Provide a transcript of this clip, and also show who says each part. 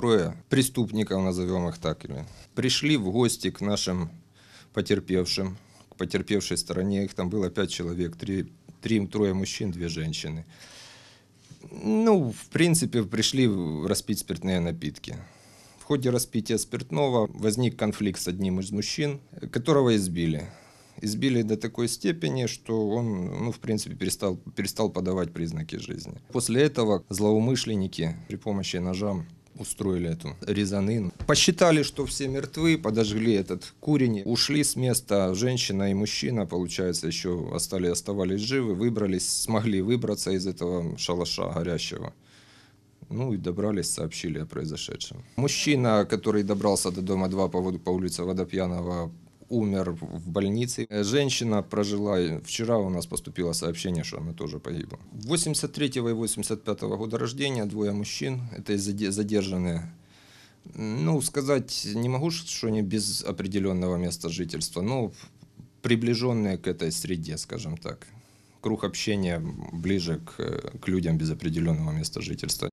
Speaker 1: трое преступников, назовем их так, или пришли в гости к нашим потерпевшим, к потерпевшей стороне. Их там было пять человек, три, три трое мужчин, две женщины. Ну, в принципе, пришли распить спиртные напитки. В ходе распития спиртного возник конфликт с одним из мужчин, которого избили. Избили до такой степени, что он, ну, в принципе, перестал, перестал подавать признаки жизни. После этого злоумышленники при помощи ножа устроили эту резанину. Посчитали, что все мертвы, подожгли этот курень, ушли с места. Женщина и мужчина, получается, еще остали, оставались живы, выбрались, смогли выбраться из этого шалаша горящего. Ну и добрались, сообщили о произошедшем. Мужчина, который добрался до дома 2 по, по улице Водопьянова, умер в больнице. Э, Женщина прожила, вчера у нас поступило сообщение, что она тоже погибла. 83 и 85 года рождения, двое мужчин, это заде- задержанные. Ну, сказать не могу, что они без определенного места жительства, но приближенные к этой среде, скажем так. Круг общения ближе к, к людям без определенного места жительства.